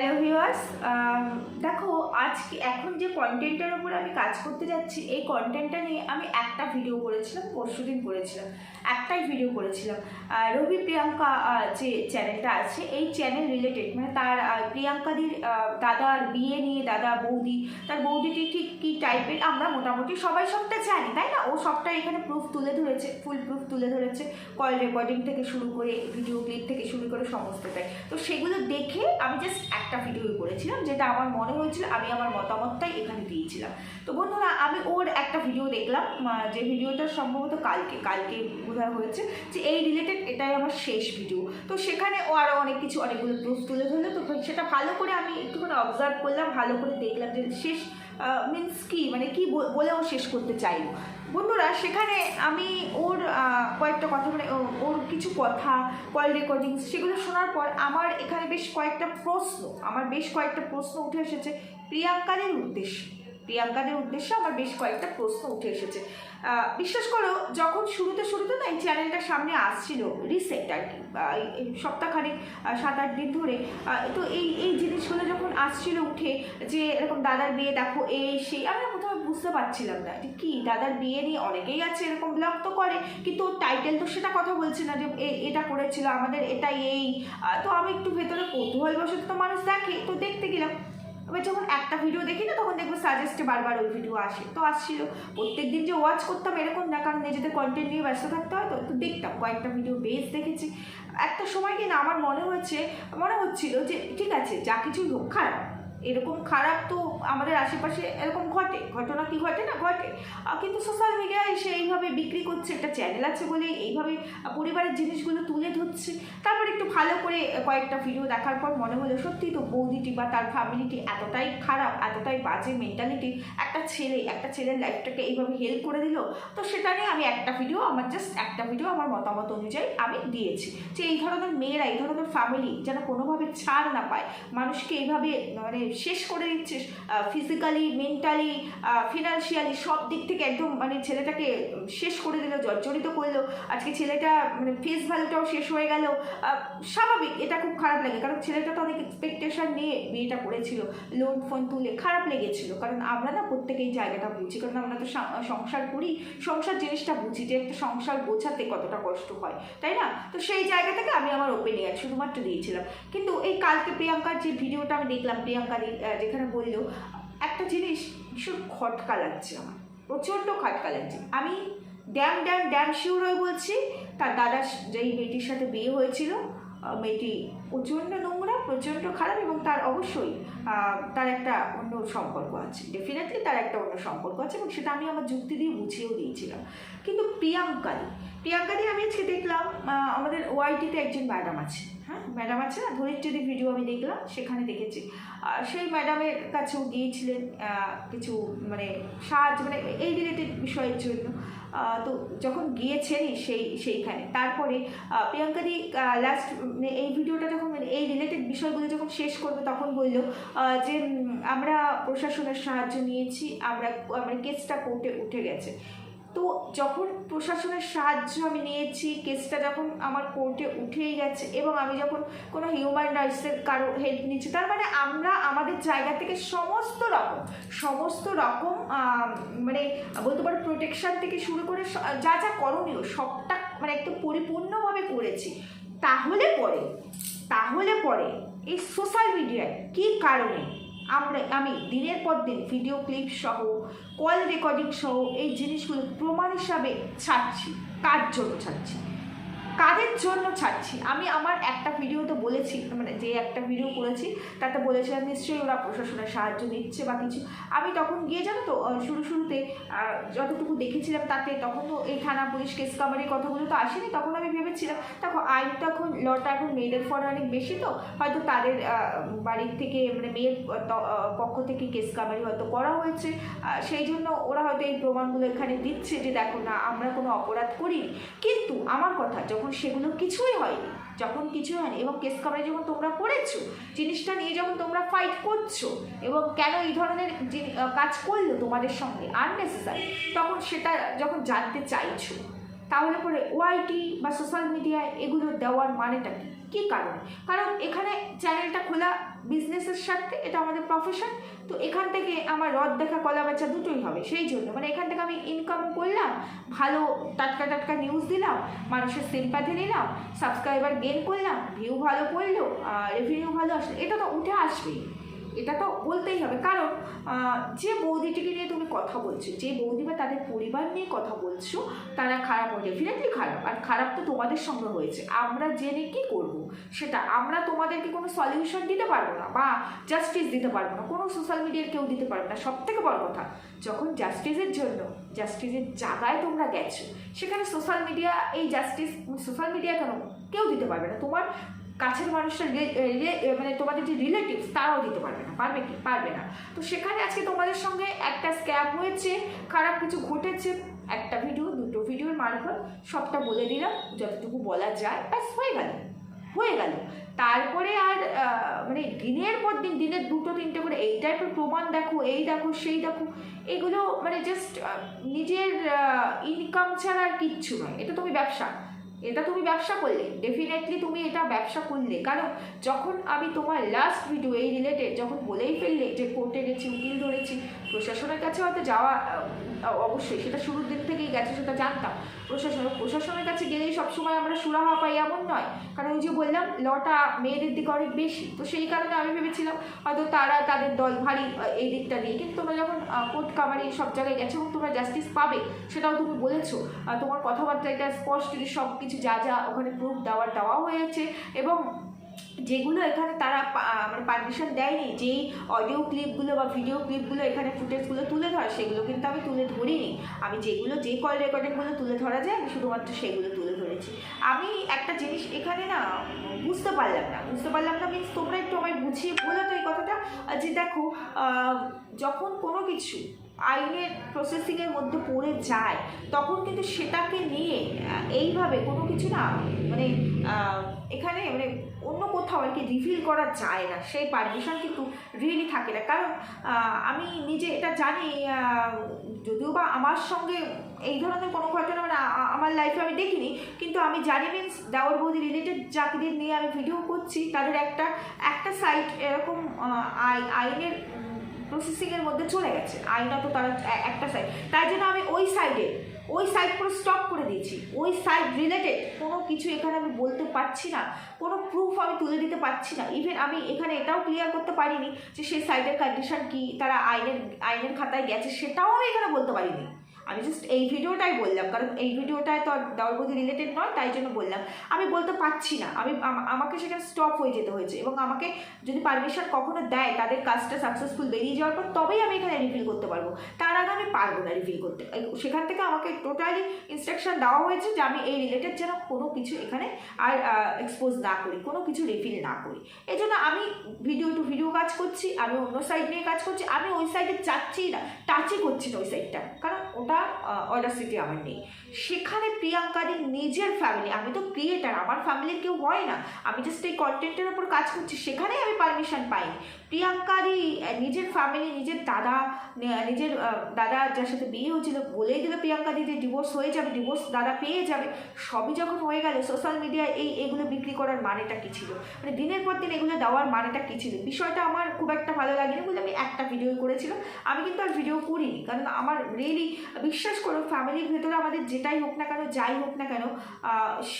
Hello viewers দেখো, আজকে এখন যে কন্টেন্টের উপরে আমি কাজ করতে যাচ্ছি, এই কন্টেন্টটা নিয়ে আমি একটা ভিডিও করেছিলাম, পরশু দিন করেছিলাম, একটাই ভিডিও করেছিলাম। রবি প্রিয়াঙ্কা যে চ্যানেলটা আছে, এই চ্যানেল রিলেটেড মানে তার প্রিয়াঙ্কাদির দাদার বিয়ে নিয়ে, দাদা বৌদি, তার বৌদিটি ঠিক কী টাইপের আমরা মোটামুটি সবাই সবটা জানি, তাই না? ও সবটা এখানে প্রুফ তুলে ধরেছে ফুল প্রুফ তুলে ধরেছে কল রেকর্ডিং থেকে শুরু করে ভিডিও ক্লিপ থেকে শুরু করে সমস্তটাই। তো সেগুলো দেখে আমি জাস্ট একটা ভিডিও করেছিলাম, যেটা আমার মনে হয়েছিল আমি আমার মতামতটাই এখানে দিয়েছিলাম। তো বন্ধুরা, আমি ওর একটা ভিডিও দেখলাম যে ভিডিওটা সম্ভবত কালকে কালকে বোধহয় হয়েছে, যে এই রিলেটেড এটাই আমার শেষ ভিডিও তো সেখানে ও আরও অনেক কিছু, অনেকগুলো প্রুফ তুলে ধরলো, তো সেটা ভালো করে আমি একটুখানি অবজার্ভ করলাম, ভালো করে দেখলাম যে শেষ মিন্স কি মানে কি ও শেষ করতে চাইলো। বন্ধুরা, সেখানে আমি ওর কয়েকটা কথা মানে ওর কিছু কথা কল রেকর্ডিংস সেগুলো শোনার পর আমার এখানে বেশ কয়েকটা প্রশ্ন, আমার বেশ কয়েকটা প্রশ্ন উঠে এসেছে প্রিয়াঙ্কারের উদ্দেশ্যে। প্রিয়াঙ্কাদের উদ্দেশ্যে আমার বেশ কয়েকটা প্রশ্ন উঠে এসেছে। বিশ্বাস করো, যখন শুরুতে শুরুতে না এই চ্যানেলটা সামনে আসছিল রিসেন্ট আর কি সপ্তাহখানেক সাত আট দিন ধরে তো এই এই জিনিসগুলো যখন আসছিল উঠে যে এরকম দাদার বিয়ে দেখো, এই সেই, আমি প্রথমে বুঝতে পারছিলাম না যে কি, দাদার বিয়ে নিয়ে অনেকেই আছে এরকম ব্লগ তো করে, কিন্তু টাইটেল তো সেটা কথা বলছে না যে এটা করেছিল, আমাদের এটা এই তো আমি একটু ভেতরে কৌতূহল বসে তো মানুষ দেখে, তো দেখতে গেলাম। এবার যখন একটা ভিডিও দেখি না, তখন দেখব সাজেস্টে বারবার ওই ভিডিও আসে। তো আসছিল। প্রত্যেক দিন যে ওয়াচ করতাম এরকম না, কারণ নিজেদের কন্টেন্ট নিয়ে ব্যস্ত থাকতে হয়, তো তো দেখতাম। কয়েকটা ভিডিও বেশ দেখেছি। একটা সময় কিনা আমার মনে হচ্ছে, মনে হচ্ছিল যে, ঠিক আছে, যা কিছু হোক, খারাপ। এরকম খারাপ তো আমাদের আশেপাশে এরকম ঘটে, ঘটনা কি ঘটে না ঘটে? কিন্তু সোশ্যাল মিডিয়ায় সে এইভাবে বিক্রি করছে, একটা চ্যানেল আছে বলে এইভাবে পরিবারের জিনিসগুলো তুলে ধরছে। তারপর একটু ভালো করে কয়েকটা ভিডিও দেখার পর মনে হলো সত্যি তো বৌদিটি বা তার ফ্যামিলিটি এতটাই খারাপ, এতটাই বাজে মেন্টালিটি একটা ছেলে, একটা ছেলের লাইফটাকে এইভাবে হেল্প করে দিল। তো সেটা নিয়ে আমি একটা ভিডিও আমার জাস্ট একটা ভিডিও আমার মতামত অনুযায়ী আমি দিয়েছি। যে এই ধরনের মেয়েরা, এই ধরনের ফ্যামিলি যেন কোনোভাবে ছাড় না পায়, মানুষকে এইভাবে মানে শেষ করে দিচ্ছে ফিজিক্যালি মেন্টালি ফিনান্সিয়ালি সব দিক থেকে একদম মানে ছেলেটাকে শেষ করে দিল, জর্জরিত করল আজকে ছেলেটা মানে ফেস ভ্যালুটাও শেষ হয়ে গেল। স্বাভাবিক, এটা খুব খারাপ লাগে। কারণ ছেলেটা তো অনেক এক্সপেকটেশন নিয়ে বিয়েটা করেছিল লোন ফোন তুলে খারাপ লেগেছিল। কারণ আমরা না প্রত্যেকেই জায়গাটা বুঝি, কারণ আমরা তো সংসার করি, সংসার জিনিসটা বুঝি যে একটা সংসার গোছাতে কতটা কষ্ট হয়, তাই না? তো সেই জায়গা থেকে আমি আমার ওপেনিয়ন শুধুমাত্র দিয়েছিলাম। কিন্তু এই কালকে প্রিয়াঙ্কার যে ভিডিওটা আমি দেখলাম প্রিয়াঙ্কার যেখানে বলল একটা জিনিস ভীষণ খটকা লাগছে আমার, প্রচণ্ড খটকা লাগছে। আমি ড্যাম ড্যাম ড্যাম শিওর হয়ে বলছি, তার দাদা, যেই মেয়েটির সাথে বিয়ে হয়েছিল মেয়েটি প্রচণ্ড নোংরা, প্রচণ্ড খারাপ এবং তার অবশ্যই তার একটা অন্য সম্পর্ক আছে। ডেফিনেটলি তার একটা অন্য সম্পর্ক আছে এবং সেটা আমি আমার যুক্তি দিয়ে বুঝিয়েও দিয়েছিলাম। কিন্তু প্রিয়াঙ্কাদি প্রিয়াঙ্কাদি আমি আজকে দেখলাম আমাদের ওয়াইটিতে একজন ম্যাডাম আছে। হ্যাঁ ম্যাডাম আছে না? ধরিত্রীর ভিডিও আমি দেখলাম, সেখানে দেখেছি। সেই ম্যাডামের কাছেও গিয়েছিলেন কিছু মানে সাহায্য মানে এই রিলেটেড বিষয়ের জন্য। তো যখন গিয়েছেন সেই, সেইখানে। তারপরে প্রিয়াঙ্কাদি লাস্ট মানে এই ভিডিওটা যখন মানে এই রিলেটেড বিষয়গুলো যখন শেষ করবে, তখন বলল যে আমরা প্রশাসনের সাহায্য নিয়েছি, আমরা আমরা কেসটা কোর্টে উঠে গেছে। তো যখন প্রশাসনের সাহায্য আমি নিয়েছি কেসটা যখন আমার কোর্টে উঠেই গেছে এবং আমি যখন কোনো হিউম্যান রাইটসের কারও হেল্প নিচ্ছি তার মানে আমরা আমাদের জায়গা থেকে সমস্ত রকম সমস্ত রকম মানে বলতে পারো প্রোটেকশান থেকে শুরু করে যা যা করণীয় সবটা মানে একদম পরিপূর্ণভাবে করেছি। তাহলে পরে তাহলে পরে এই সোশ্যাল মিডিয়ায় কী কারণে আমরা, আমি দিনের পর দিন ভিডিও ক্লিপ সহ কল রেকর্ডিং সহ এই জিনিসগুলো প্রমাণ হিসাবে ছাড়ছি কার জন্য ছাড়ছি। কাদের জন্য ছাড়ছি? আমি আমার একটা ভিডিও তো বলেছি মানে যে একটা ভিডিও করেছি, তাতে বলেছিলাম নিশ্চয়ই ওরা প্রশাসনের সাহায্য নিচ্ছে বা কিছু। আমি তখন গিয়ে, জানো তো শুরু শুরুতে যতটুকু দেখেছিলাম তাতে, তখন তো এই থানা পুলিশ কেস কামারির কথাগুলো তো আসেনি, তখন আমি ভেবেছিলাম, দেখো, আইন তো এখন লটা এখন মেয়েদের ফর অনেক বেশি তো, হয়তো তাদের বাড়ির থেকে মানে মেয়ের পক্ষ থেকে কেস কামারি হয়তো করা হয়েছে সেই জন্য ওরা হয়তো এই প্রমাণগুলো এখানে দিচ্ছে যে, দেখো, না, আমরা কোনো অপরাধ করিনি। কিন্তু আমার কথা, যখন সেগুলো কিছুই হয়নি। যখন কিছু হয়নি, এবং কেস কভারে যখন তোমরা করেছ, জিনিসটা নিয়ে যখন তোমরা ফাইট করছ, এবং কেন এই ধরনের কাজ করল তোমাদের সঙ্গে আননেসেসারি তখন সেটা যখন জানতে চাইছো, তাহলে পরে ওআইটি বা সোশ্যাল মিডিয়ায় এগুলো দেওয়ার মানেটা কি? কী কারণ? কারণ এখানে চ্যানেলটা খোলা বিজনেসের সাথে, এটা আমাদের প্রফেশন তো এখান থেকে আমার রদ দেখা কলা বেচা দুটোই হবে, সেই জন্য। মানে এখান থেকে আমি ইনকাম করলাম, ভালো টাটকা টাটকা নিউজ দিলাম, মানুষের সিম্পাথি নিলাম সাবস্ক্রাইবার গেন করলাম ভিউ ভালো পড়ল রেভিনিউ ভালো আসলো, এটা তো উঠে আসবেই। এটা তো বলতেই হবে। কারণ যে বৌদিটিকে নিয়ে তুমি কথা বলছো, যে বৌদি বা তাদের পরিবার নিয়ে কথা বলছো, তারা খারাপ হয়ে ডেফিনেটলি খারাপ। আর খারাপ তো তোমাদের সঙ্গে হয়েছে। আমরা জেনে কি করব? সেটা আমরা তোমাদেরকে কোনো সলিউশন দিতে পারব না বা জাস্টিস দিতে পারব না। কোনো সোশ্যাল মিডিয়ার কেউ দিতে পারবে না। সব থেকে বড় কথা, যখন জাস্টিসের জন্য জাস্টিসের জায়গায় তোমরা গেছো, সেখানে সোশ্যাল মিডিয়া এই জাস্টিস সোশ্যাল মিডিয়া কেন? কেউ দিতে পারবে না। তোমার কাছের রে- মানে তোমাদের যে রিলেটিভস তারাও দিতে পারবে না, পারবে কি? পারবে না। তো সেখানে আজকে তোমাদের সঙ্গে একটা স্ক্যাম হয়েছে, খারাপ কিছু ঘটেছে, একটা ভিডিও দুটো ভিডিওর মারফত সবটা বলে দিলাম, যতটুকু বলা যায়, ব্যাস, হয়ে গেল হয়ে গেল। তারপরে আর মানে দিনের পর দিন, দিনের দুটো, তিনটে করে, এই টাইপের প্রমাণ দেখো, এই দেখো, সেই দেখো, এগুলো মানে জাস্ট নিজের ইনকাম ছাড়া আর কিচ্ছু নয়। এটা তুমি ব্যবসা। এটা তুমি ব্যবসা করলে ডেফিনেটলি তুমি এটা ব্যবসা করলে। কারণ যখন আমি তোমার লাস্ট ভিডিও এই রিলেটেড যখন বলেই ফেললে যে কোর্টে গেছি, উকিল ধরেছি, প্রশাসনের কাছে হয়তো যাওয়া অবশ্যই, সেটা শুরুর দিন থেকেই গেছে, সেটা জানতাম। প্রশাসন, প্রশাসনের কাছে গেলেই সবসময় আমরা সুরাহা পাই, এমন নয়। কারণ ওই যে বললাম, লটা মেয়েদের দিকে অনেক বেশি। তো সেই কারণে আমি ভেবেছিলাম, হয়তো তারা তাদের দল ভারী এই দিকটা দিয়ে কিন্তু তোমরা যখন কোর্ট কামারি সব জায়গায় গেছো এবং তোমরা জাস্টিস পাবে, সেটাও তুমি বলেছ। তোমার কথাবার্তা, এটা স্পষ্ট সব কিছু যা যা ওখানে প্রুফ দেওয়ার দেওয়া হয়েছে এবং যেগুলো এখানে তারা মানে পারমিশন দেয়নি, যেই অডিও ক্লিপগুলো বা ভিডিও ক্লিপগুলো এখানে ফুটেজগুলো তুলে ধরা, সেগুলো কিন্তু আমি তুলে ধরিনি। আমি যেগুলো, যে কল রেকর্ডিংগুলো তুলে ধরা যায়, আমি শুধুমাত্র সেগুলো তুলে ধরেছি। আমি একটা জিনিস এখানে না, বুঝতে পারলাম না। বুঝতে পারলাম না মিনস তোমরা একটু আমায় বুঝিয়ে বলো তো এই কথাটা। যে দেখো যখন কোনো কিছু আইনের প্রসেসিংয়ের মধ্যে পড়ে যায়, তখন কিন্তু সেটাকে নিয়ে এইভাবে কোনো কিছু না মানে এখানে মানে অন্য কোথাও আর কি রিভিল করা যায় না। সেই পারমিশন কিন্তু রিয়েলি থাকে না। কারণ আমি নিজে এটা জানি যদিও বা আমার সঙ্গে এই ধরনের কোনো ঘটনা মানে আমার লাইফে আমি দেখিনি, কিন্তু আমি জানি মিনস দেওয়ার বৌদি রিলেটেড চাকরির নিয়ে আমি ভিডিও করছি। তাদের একটা একটা সাইট এরকম আই- আইনের প্রসেসিংয়ের মধ্যে চলে গেছে। আইনত তারা একটা সাইড তাই জন্য আমি ওই সাইডে ওই সাইড পুরো স্টপ করে দিয়েছি। ওই সাইড রিলেটেড কোনো কিছু এখানে আমি বলতে পারছি না, কোনো প্রুফ আমি তুলে দিতে পারছি না। ইভেন আমি এখানে এটাও ক্লিয়ার করতে পারিনি যে সেই সাইডের কন্ডিশন কি, তারা আইনের আইনের খাতায় গেছে, সেটাও আমি এখানে বলতে পারিনি। আমি জাস্ট এই ভিডিওটাই বললাম, কারণ এই ভিডিওটায় তো দাওয়ারবদি রিলেটেড নয়, তাই জন্য বললাম। আমি বলতে পারছি না, আমি আমাকে সেখানে স্টপ হয়ে যেতে হয়েছে এবং আমাকে যদি পারমিশন কখনো দেয় তাদের কাজটা সাকসেসফুল বেরিয়ে যাওয়ার পর, তবেই আমি এখানে রিভিল করতে পারব। তার আগে আমি পারব না রিভিল করতে। সেখান থেকে আমাকে টোটালি ইনস্ট্রাকশন দেওয়া হয়েছে যে আমি এই রিলেটেড যেন কোনো কিছু এখানে আর এক্সপোজ না করি, কোনো কিছু রিভিল না করি। এই জন্য আমি ভিডিও টু ভিডিও কাজ করছি, আমি অন্য সাইড নিয়ে কাজ করছি, আমি ওই সাইডে যাচ্ছি না টাচই করছি না ওই সাইডটা কারণ ওটা অর্ডারসিটি আমার নেই। সেখানে প্রিয়াঙ্কাদের নিজের ফ্যামিলি আমি তো ক্রিয়েটার আমার ফ্যামিলির কেউ হয় না। আমি জাস্ট এই কন্টেন্টের ওপর কাজ করছি সেখানেই আমি পারমিশন পাইনি। প্রিয়াঙ্কারই আহ, নিজের ফ্যামিলি নিজের দাদা নিজের দাদা যার সাথে বিয়ে হয়েছিল বলেই দিল প্রিয়াঙ্কা যে ডিভোর্স হয়ে যাবে ডিভোর্স দাদা পেয়ে যাবে। সবই যখন হয়ে গেল সোশ্যাল মিডিয়ায় এই এগুলো বিক্রি করার মানেটা কী ছিল? মানে দিনের পর দিন এগুলো দেওয়ার মানেটা কী ছিল? বিষয়টা আমার খুব একটা ভালো লাগেনি বলে আমি একটা ভিডিও করেছিলাম। আমি কিন্তু আর ভিডিও করিনি কারণ আমার রিয়েলি বিশ্বাস করো ফ্যামিলির ভেতরে আমাদের যেটাই হোক না কেন যাই হোক না কেন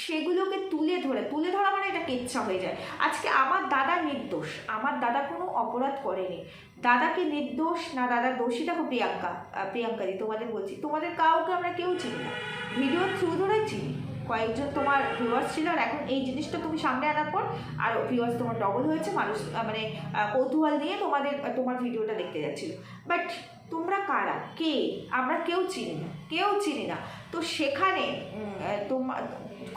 সেগুলোকে তুলে ধরে তুলে ধরা মানে এটা কেচ্ছা হয়ে যায়। আজকে আমার দাদা নির্দোষ আমার দাদা কোনো অপরাধ করেনি। দাদাকে নির্দোষ? না দাদার দোষী দেখো প্রিয়াঙ্কা আহ, প্রিয়াঙ্কা দি তোমাদের বলছি। তোমাদের কাউকে আমরা কেউ চিনি না। ভিডিও থ্রু ধরেই চিনি। কয়েকজন তোমার ভিউয়ার্স ছিল আর এখন এই জিনিসটা তুমি সামনে আনার পর আর ভিউয়ার্স তোমার ডবল হয়েছে। মানুষ মানে কৌতূহল নিয়ে তোমাদের তোমার ভিডিওটা দেখতে যাচ্ছিল। বাট তোমরা কারা? কে? আমরা কেউ চিনি না, কেউ চিনি না। তো সেখানে তোমার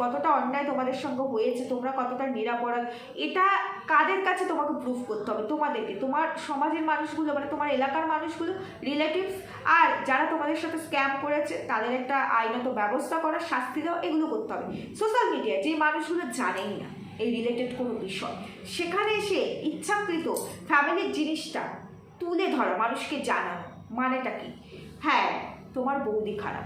কতটা অন্যায় তোমাদের সঙ্গে হয়েছে, তোমরা কতটা নিরাপরাধ, এটা কাদের কাছে তোমাকে প্রুফ করতে হবে? তোমাদেরকে, তোমার সমাজের মানুষগুলো মানে তোমার এলাকার মানুষগুলো রিলেটিভস আর যারা তোমাদের সাথে স্ক্যাম করেছে, তাদের একটা আইনত ব্যবস্থা করা, শাস্তি দেওয়া, এগুলো করতে হবে। সোশ্যাল মিডিয়া যে মানুষগুলো জানেই না এই রিলেটেড কোনো বিষয়, সেখানে এসে ইচ্ছাকৃত ফ্যামিলির জিনিসটা তুলে ধরা, মানুষকে জানানো। মানেটা কি? হ্যাঁ তোমার বৌদি খারাপ।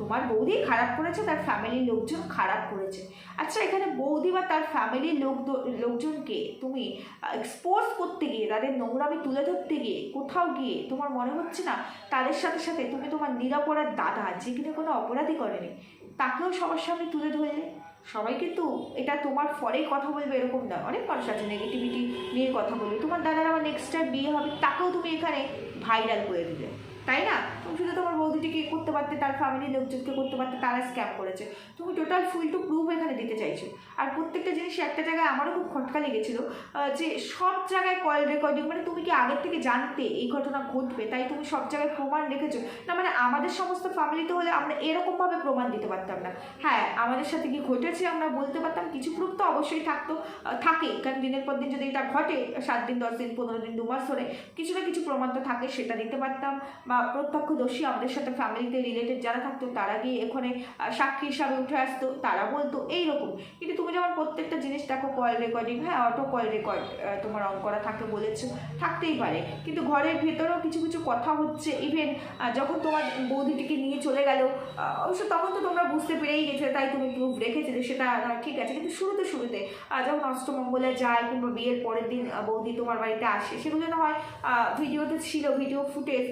তোমার বৌদি খারাপ করেছে, তার ফ্যামিলির লোকজন খারাপ করেছে। আচ্ছা এখানে বৌদি বা তার ফ্যামিলির লোক লোকজনকে তুমি এক্সপোজ করতে গিয়ে, তাদের নোংরামি তুলে ধরতে গিয়ে, কোথাও গিয়ে তোমার মনে হচ্ছে না, তাদের সাথে সাথে তুমি তোমার নিরাপরাধ দাদা, যে কিনা কোনো অপরাধী করেনি, তাকেও সবার সামনে তুলে ধরলে? সবাই কিন্তু এটা তোমার ফলেই কথা বলবে এরকম না। অনেক মানুষ আছে নেগেটিভিটি নিয়ে কথা বলবে। তোমার দাদার আমার নেক্সট টাইম বিয়ে হবে, তাকেও তুমি এখানে ভাইরাল করে দিলে। তাই না? তুমি শুধু তোমার বৌদিটিকে করতে পারতে তার ফ্যামিলির লোকজনকে করতে পারতে তারা স্ক্যাম করেছে। তুমি টোটাল ফুল টু প্রুফ এখানে দিতে চাইছো। আর প্রত্যেকটা জিনিস একটা জায়গায় আমারও খুব খটকা লেগেছিলো যে সব জায়গায় কল রেকর্ডিং মানে তুমি কি আগের থেকে জানতে এই ঘটনা ঘটবে? তাই তুমি সব জায়গায় প্রমাণ রেখেছো? না মানে আমাদের সমস্ত ফ্যামিলিতে হলে আমরা এরকমভাবে প্রমাণ দিতে পারতাম না। হ্যাঁ আমাদের সাথে কি ঘটেছে আমরা বলতে পারতাম কিছু প্রুফ তো অবশ্যই থাকতো আহ, থাকে। কারণ দিনের পর দিন যদি এটা ঘটে সাত দিন দশ দিন পনেরো দিন দু মাস ধরে কিছু না কিছু প্রমাণ তো থাকে সেটা দিতে পারতাম। বা প্রত্যক্ষদর্শী আমাদের সাথে ফ্যামিলিতে রিলেটেড যারা থাকতো, তারা গিয়ে এখানে সাক্ষী হিসাবে উঠে আসতো তারা বলতো এইরকম। কিন্তু তুমি যেমন প্রত্যেকটা জিনিস দেখো কল রেকর্ডিং হ্যাঁ অটো কল রেকর্ড তোমার অন করা থাকে বলেছ, থাকতেই পারে। কিন্তু ঘরের ভেতরেও কিছু কিছু কথা হচ্ছে ইভেন যখন তোমার বৌদিটিকে নিয়ে চলে গেল অবশ্য তখন তো তোমরা বুঝতে পেরেই গেছে তাই তুমি প্রুফ রেখেছিলে, সেটা ঠিক আছে। কিন্তু শুরুতে শুরুতে যখন অষ্টমঙ্গলে যায় কিংবা বিয়ের পরের দিন বৌদি তোমার বাড়িতে আসে, সেগুলো না হয় ভিডিওতে ছিল ভিডিও ফুটেজ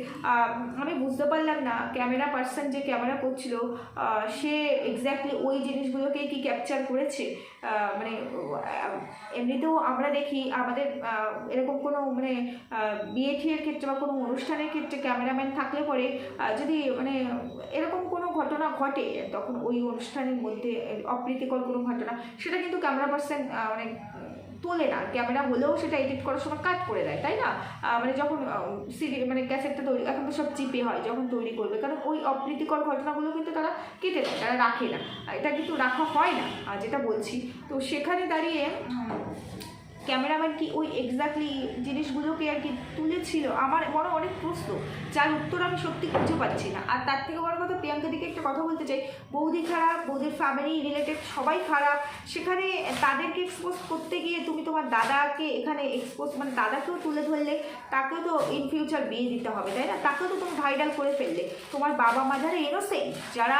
আমি বুঝতে পারলাম না ক্যামেরা পার্সন যে ক্যামেরা করছিল সে এক্স্যাক্টলি ওই জিনিসগুলোকে কি ক্যাপচার করেছে? মানে এমনিতেও আমরা দেখি আমাদের এরকম কোনো মানে বিয়ে ক্ষেত্রে বা কোনো অনুষ্ঠানের ক্ষেত্রে ক্যামেরাম্যান থাকলে পরে যদি মানে এরকম কোনো ঘটনা ঘটে, তখন ওই অনুষ্ঠানের মধ্যে অপ্রীতিকর কোনো ঘটনা, সেটা কিন্তু ক্যামেরা পার্সন মানে তোলে না, ক্যামেরা হলেও সেটা এডিট করার সময় কাট করে দেয়, তাই না? মানে যখন সিডি মানে ক্যাসেটটা তৈরি, এখন তো সব চিপে হয়, যখন তৈরি করবে, কারণ ওই অপ্রীতিকর ঘটনাগুলো কিন্তু তারা কেটে দেয়, তারা রাখে না। এটা কিন্তু রাখা হয় না যেটা বলছি। তো সেখানে দাঁড়িয়ে ক্যামেরাম্যান কি ওই এক্স্যাক্টলি জিনিসগুলোকে আর কি তুলেছিল? আমার মনে অনেক প্রশ্ন, যার উত্তর আমি সত্যি খুঁজে পাচ্ছি না। আর তার থেকে বড় কথা প্রিয়াঙ্কা দিকে একটা কথা বলতে চাই। বৌদি খারাপ, বৌদির ফ্যামিলি রিলেটেড সবাই খারাপ। সেখানে তাদেরকে এক্সপোজ করতে গিয়ে তুমি তোমার দাদাকে এখানে এক্সপোজ মানে দাদাকেও তুলে ধরলে, তাকেও তো ইন ফিউচার বিয়ে দিতে হবে, তাই না? তাকেও তো তুমি ভাইরাল করে ফেললে। তোমার বাবা মা যারা ইনোসেন্ট যারা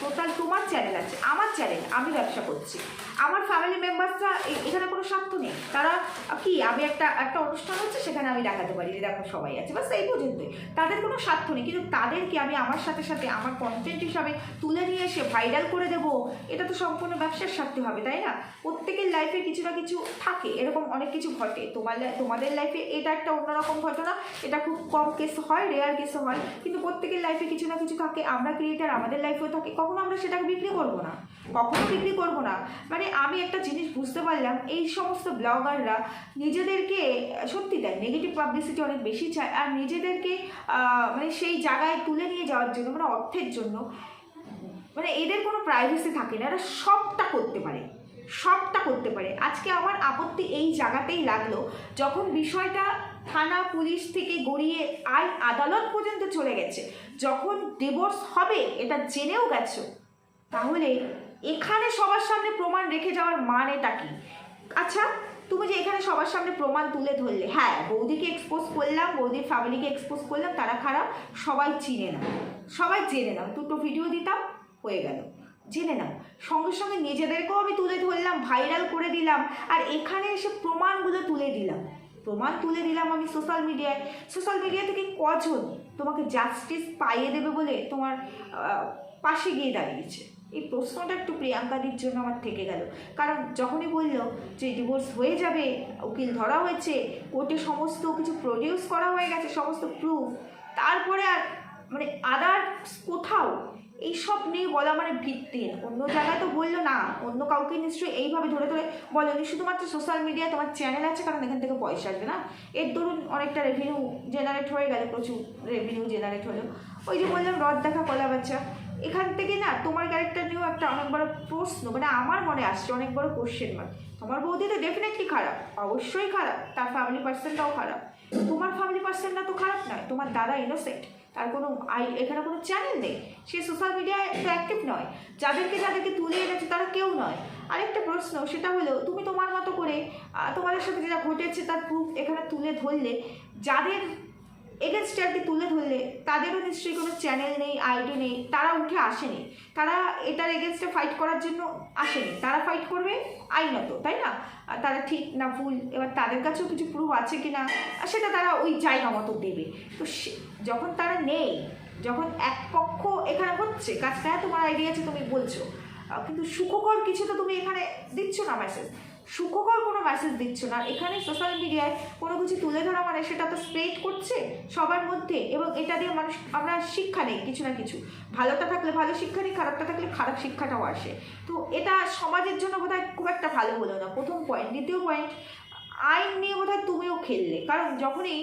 টোটাল তোমার চ্যানেল আছে, আমার চ্যানেল আমি ব্যবসা করছি। আমার ফ্যামিলি মেম্বার্সরা এখানে কোনো স্বার্থ নেই। তারা, কি, আমি একটা একটা অনুষ্ঠান হচ্ছে, সেখানে আমি দেখাতে পারি যে দেখো সবাই আছে। বাস এই পর্যন্তই। তাদের কোনো স্বার্থ নেই। কিন্তু তাদেরকে আমি আমার সাথে সাথে, আমার কন্টেন্ট হিসাবে তুলে নিয়ে এসে ভাইরাল করে দেবো, এটা তো সম্পূর্ণ ব্যবসার স্বার্থে হবে, তাই না? প্রত্যেকের লাইফে কিছু না কিছু থাকে। এরকম অনেক কিছু ঘটে। তোমার তোমাদের লাইফে এটা একটা অন্যরকম ঘটনা। এটা খুব কম কেস হয় রেয়ার কেসও হয়। কিন্তু প্রত্যেকের লাইফে কিছু না কিছু থাকে। আমরা ক্রিয়েটার আমাদের লাইফেও থাকে। কখনো আমরা সেটাকে বিক্রি করব না। কখনো বিক্রি করব না। মানে আমি একটা জিনিস বুঝতে পারলাম, এই সমস্ত ব্লগাররা নিজেদেরকে, সত্যি তাই নেগেটিভ পাবলিসিটি অনেক বেশি চায় আর নিজেদেরকে মানে সেই জায়গায় তুলে নিয়ে যাওয়ার জন্য মানে অর্থের জন্য মানে এদের কোনো প্রাইভেসি থাকে না, এরা সবটা করতে পারে, সবটা করতে পারে। আজকে আমার আপত্তি এই জায়গাতেই লাগল, যখন বিষয়টা থানা, পুলিশ থেকে গড়িয়ে আইন আদালত পর্যন্ত চলে গেছে, যখন ডিভোর্স হবে, এটা জেনেও গেছো, তাহলে এখানে সবার সামনে প্রমাণ রেখে যাওয়ার মানেটা কি? আচ্ছা তুমি যে এখানে সবার সামনে প্রমাণ তুলে ধরলে হ্যাঁ বৌদিকে এক্সপোজ করলাম, বৌদির ফ্যামিলিকে এক্সপোজ করলাম, তারা খারাপ, সবাই চিনে না। সবাই জেনে নাও, দুটো ভিডিও দিতাম, হয়ে গেল। জেনে নাও। সঙ্গে সঙ্গে নিজেদেরকেও আমি তুলে ধরলাম ভাইরাল করে দিলাম, আর এখানে এসে প্রমাণগুলো তুলে দিলাম। প্রমাণ তুলে দিলাম আমি সোশ্যাল মিডিয়ায় সোশ্যাল মিডিয়া থেকে কজন তোমাকে জাস্টিস পাইয়ে দেবে বলে তোমার পাশে গিয়ে দাঁড়িয়েছে? এই প্রশ্নটা একটু প্রিয়াঙ্কাদির জন্য আমার থেকে গেল। কারণ যখনই বলল যে ডিভোর্স হয়ে যাবে, উকিল ধরা হয়েছে, কোর্টে সমস্ত কিছু প্রডিউস করা হয়ে গেছে, সমস্ত প্রুফ তারপরে আর মানে আদার কোথাও এইসব নিয়ে বলা মানে ভিত্তিহীন অন্য জায়গায় তো বলল না, অন্য কাউকে নিশ্চয়ই এইভাবে ধরে ধরে বলেনি শুধুমাত্র সোশ্যাল মিডিয়া তোমার চ্যানেল আছে কারণ এখান থেকে পয়সা আসবে না। এর ধরুন অনেকটা রেভিনিউ জেনারেট হয়ে গেলে, প্রচুর রেভিনিউ জেনারেট হলো। ওই যে বললাম রদ দেখা কলা বাচ্চা এখান থেকে না তোমার ক্যারেক্টার নিয়েও একটা অনেক বড় প্রশ্ন মানে আমার মনে আসছে অনেক বড় কোশ্চেন মার্ক তোমার বৌদি তো ডেফিনেটলি খারাপ, অবশ্যই খারাপ, তার ফ্যামিলি পার্সনটাও খারাপ। তোমার ফ্যামিলি পার্সনটা তো খারাপ নয়, তোমার দাদা ইনোসেন্ট তার কোনো আই, এখানে কোনো চ্যানেল নেই, সে সোশ্যাল মিডিয়ায় তো অ্যাক্টিভ নয়। যাদেরকে যাদেরকে তুলে এনেছে তারা কেউ নয়। আরেকটা প্রশ্ন, সেটা হলো তুমি তোমার মতো করে তোমাদের সাথে যেটা ঘটেছে তার প্রুফ এখানে তুলে ধরলে, যাদের এগেনস্টে আর তুলে ধরলে তাদেরও নিশ্চয়ই কোনো চ্যানেল নেই, আইডি নেই, তারা উঠে আসেনি। তারা এটার এগেনস্টে ফাইট করার জন্য আসেনি। তারা ফাইট করবে আইনত, তাই না? তারা ঠিক না ভুল, এবার তাদের কাছেও কিছু প্রুফ আছে কি না সেটা তারা ওই জায়গা মতো দেবে। তো যখন তারা নেই, যখন এক পক্ষ এখানে হচ্ছে, কাজটা তোমার আইডিয়া আছে, তুমি বলছো। কিন্তু সুখকর কিছু তো তুমি এখানে দিচ্ছ না মেসেজ সুখকর কোনো মেসেজ দিচ্ছ না। এখানে সোশ্যাল মিডিয়ায় কোনো কিছু তুলে ধরা মানে সেটা তো স্প্রেড করছে সবার মধ্যে এবং এটা দিয়ে মানুষ, আমরা শিক্ষা নেই কিছু না কিছু। ভালোটা থাকলে ভালো শিক্ষা নেই, খারাপটা থাকলে খারাপ শিক্ষাটাও আসে। তো এটা সমাজের জন্য বোধহয় খুব একটা ভালো হলো না। প্রথম পয়েন্ট দ্বিতীয় পয়েন্ট আইন নিয়ে বোধহয় তুমিও খেললে। কারণ যখনই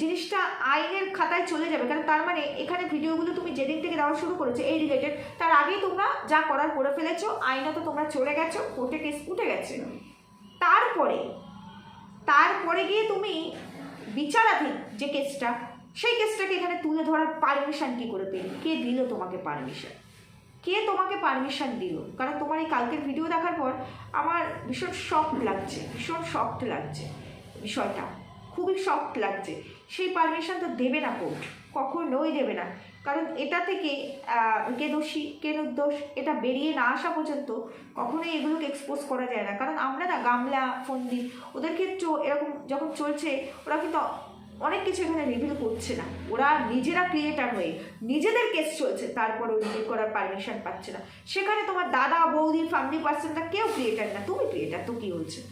জিনিসটা আইনের খাতায় চলে যাবে, কারণ তার মানে এখানে ভিডিওগুলো তুমি যেদিন থেকে দেওয়া শুরু করেছ, এই রিলেটেড তার আগেই তোমরা যা করার করে ফেলেছো আইনত তোমরা চলে গেছো, কোর্টে কেস উঠে গেছে। তারপরে তারপরে গিয়ে তুমি বিচারাধীন যে কেসটা, সেই কেসটাকে এখানে তুলে ধরার পারমিশন কী করে পেলে? কে দিল তোমাকে পারমিশন কে তোমাকে পারমিশন দিল? কারণ তোমার এই কালকের ভিডিও দেখার পর আমার ভীষণ শক লাগছে, ভীষণ শক্ট লাগছে বিষয়টা। খুবই শক্ট লাগছে। সেই পারমিশন তো দেবে না কোর্ট, কখনোই দেবে না। কারণ এটা থেকে কে দোষী, কে নির্দোষ, এটা বেরিয়ে না আসা পর্যন্ত কখনোই এগুলোকে এক্সপোজ করা যায় না। কারণ আমরা না গামলা, ফন্দি, ওদের ক্ষেত্রেও এরকম যখন চলছে, ওরা কিন্তু অনেক কিছু এখানে রিভিল করছে না। ওরা নিজেরা ক্রিয়েটার হয়ে নিজেদের কেস চলছে, তারপরে রিভিল করার পারমিশন পাচ্ছে না। সেখানে তোমার দাদা, বৌদি ফ্যামিলি পার্সনটা কেউ ক্রিয়েটার না। তুমি ক্রিয়েটার তো কী হচ্ছে?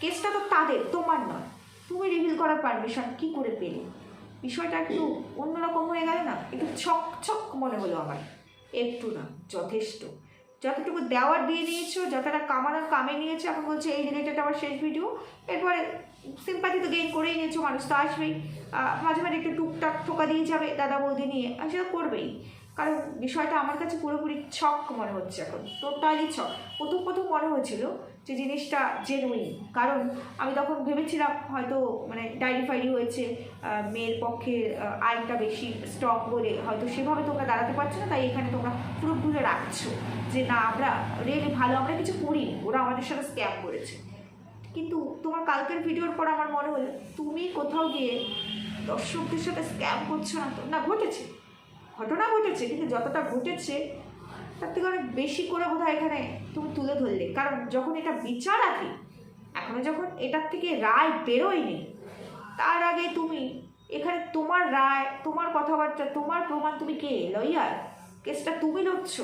কেসটা তো তাদের, তোমার নয়। তুমি রিভিল করার পারমিশন কি করে পেলে? বিষয়টা একটু অন্যরকম হয়ে গেল না? একটু ছক ছক মনে হলো আমার। একটু না, যথেষ্ট। যতটুকু দেওয়ার দিয়ে নিয়েছো, যতটা কামানোর কামে নিয়েছো, এখন বলছে এই রিলেটেড আমার শেষ ভিডিও এরপরে সিম্পাথি তো গেইন করেই নিয়েছো, মানুষ তো আসবেই। মাঝে মাঝে একটু টুকটাক ঠোকা দিয়ে যাবে দাদা বৌদি নিয়ে। আর সেটা করবেই। কারণ বিষয়টা আমার কাছে পুরোপুরি ছক মনে হচ্ছে এখন টোটালি ছক। প্রথম প্রথম মনে হয়েছিল যে জিনিসটা জেনুইন কারণ আমি তখন ভেবেছিলাম হয়তো মানে ডায়েরি ফাইরি হয়েছে মেয়ের পক্ষে আইনটা বেশি স্ট্রং বলে হয়তো সেভাবে তোমরা দাঁড়াতে পারছ না, তাই এখানে তোমরা প্রুফগুলো রাখছো যে না, আমরা রিয়েলি ভালো, আমরা কিছু করিনি, ওরা আমাদের সাথে স্ক্যাম করেছে। কিন্তু তোমার কালকের ভিডিওর পর আমার মনে হলো, তুমি কোথাও গিয়ে দর্শকদের সাথে স্ক্যাম করছ না তো? না, ঘটেছে। ঘটনা ঘটেছে, কিন্তু যতটা ঘটেছে, তার থেকে অনেক বেশি করে বোধহয় এখানে তুমি তুলে ধরলে। কারণ যখন এটা বিচারাধীন, এখনও যখন এটার থেকে রায় বেরোয়নি, তার আগে তুমি এখানে তোমার রায়, তোমার কথাবার্তা, তোমার প্রমাণ তুমি কে? লয়ার। কেসটা তুমি লড়ছ।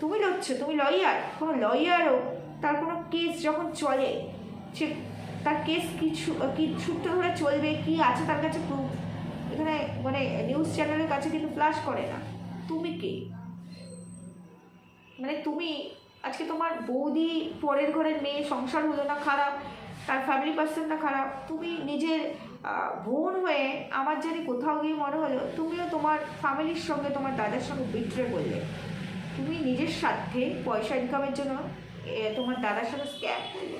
তুমি লড়ছ, তুমি লয়ার। কোনো লয়ারও তার কোনো কেস যখন চলে, সে তার কেস কিছু কি সূত্র ধরে চলবে, কি আছে তার কাছে এখানে মানে নিউজ চ্যানেলের কাছে কিন্তু ফ্লাশ করে না। তুমি কে? মানে তুমি, আজকে তোমার বৌদি পরের ঘরের মেয়ে, সংসার হলো না খারাপ, তার ফ্যামিলি পার্সনটা খারাপ, তুমি নিজের বোন হয়ে আমার জানি কোথাও গিয়ে মনে হলো, তুমিও তোমার ফ্যামিলির সঙ্গে তোমার দাদার সঙ্গে বিট্রে করলে। তুমি নিজের স্বার্থে পয়সা ইনকামের জন্য তোমার দাদার সঙ্গে স্ক্যাম করলে।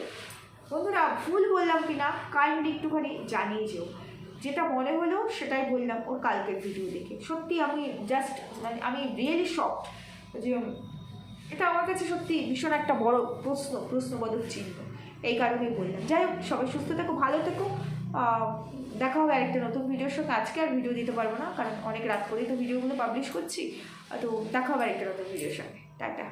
বন্ধুরা, ভুল বললাম কিনা কাইন্ডলি একটুখানি জানিয়ে যেও। যেটা মনে হলো সেটাই বললাম ওর কালকের ভিডিও দেখে। সত্যি আমি জাস্ট মানে আমি রিয়েলি শক যে এটা আমার কাছে সত্যি ভীষণ একটা বড় প্রশ্ন, প্রশ্নবোধক চিহ্ন। এই কারণেই বললাম। যাই হোক, সবাই সুস্থ থেকো, ভালো থেকো। দেখা হবে আরেকটা নতুন ভিডিওর সঙ্গে আজকে আর ভিডিও দিতে পারব না, কারণ অনেক রাত করেই তো ভিডিওগুলো পাবলিশ করছি। তো দেখা হবে আরেকটা নতুন ভিডিওর সঙ্গে টাটা।